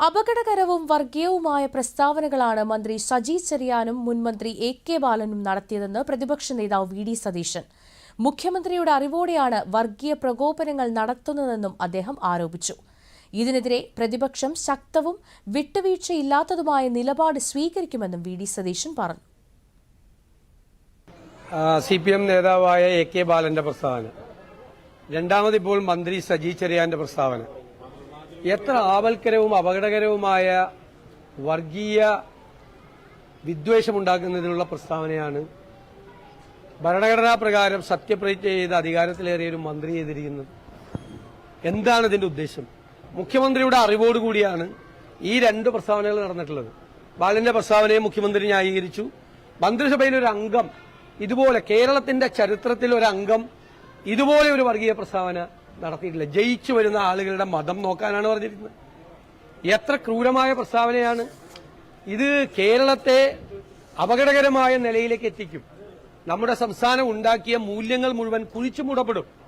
അപകടകരവും വർഗീയവുമായ പ്രസ്താവനകളാണ് മന്ത്രി സജി ചെറിയാനും മുൻമന്ത്രി A K ബാലനും നടത്തിയതെന്ന് പ്രതിപക്ഷ നേതാവ് വി ഡി സതീശൻ. മുഖ്യമന്ത്രിയുടെ അറിവോടെയാണ് വർഗീയ പ്രകോപനങ്ങൾ നടത്തുന്നതെന്നും അദ്ദേഹം ആരോപിച്ചു. ഇതിനെതിരെ പ്രതിപക്ഷം ശക്തവും വിട്ടുവീഴ്ചയില്ലാത്തതുമായ നിലപാട് സ്വീകരിക്കുമെന്നും വി ഡി സതീശൻ പറഞ്ഞു. സി പി എം നേതാവായ എ കെ ബാലന്റെ പ്രസ്താവന. രണ്ടാമത് ഇപ്പോൾ മന്ത്രി സജി ചെറിയാന്റെ പ്രസ്താവന. എത്ര ആവൽക്കരവും അപകടകരവുമായ വർഗീയ വിദ്വേഷമുണ്ടാക്കുന്നതിനുള്ള പ്രസ്താവനയാണ് ഭരണഘടനാ പ്രകാരം സത്യപ്രതിജ്ഞ ചെയ്ത് അധികാരത്തിലേറിയ ഒരു മന്ത്രി ചെയ്തിരിക്കുന്നത്. എന്താണ് ഇതിന്റെ ഉദ്ദേശം? മുഖ്യമന്ത്രിയുടെ അറിവോടുകൂടിയാണ് ഈ രണ്ട് പ്രസ്താവനകൾ നടന്നിട്ടുള്ളത്. ബാലന്റെ പ്രസ്താവനയെ മുഖ്യമന്ത്രി ന്യായീകരിച്ചു. മന്ത്രിസഭയിൽ ഒരു അംഗം ഇതുപോലെ കേരളത്തിന്റെ ചരിത്രത്തിൽ ഒരു അംഗം ഇതുപോലെ ഒരു വർഗീയ പ്രസ്താവന നടത്തിയിട്ടില്ല. ജയിച്ചു വരുന്ന ആളുകളുടെ മതം നോക്കാനാണ് പറഞ്ഞിരിക്കുന്നത്. എത്ര ക്രൂരമായ പ്രസ്താവനയാണ്. ഇത് കേരളത്തെ അപകടകരമായ നിലയിലേക്ക് എത്തിക്കും. നമ്മുടെ സംസ്ഥാനം ഉണ്ടാക്കിയ മൂല്യങ്ങൾ മുഴുവൻ കുഴിച്ചു മൂടപ്പെടും.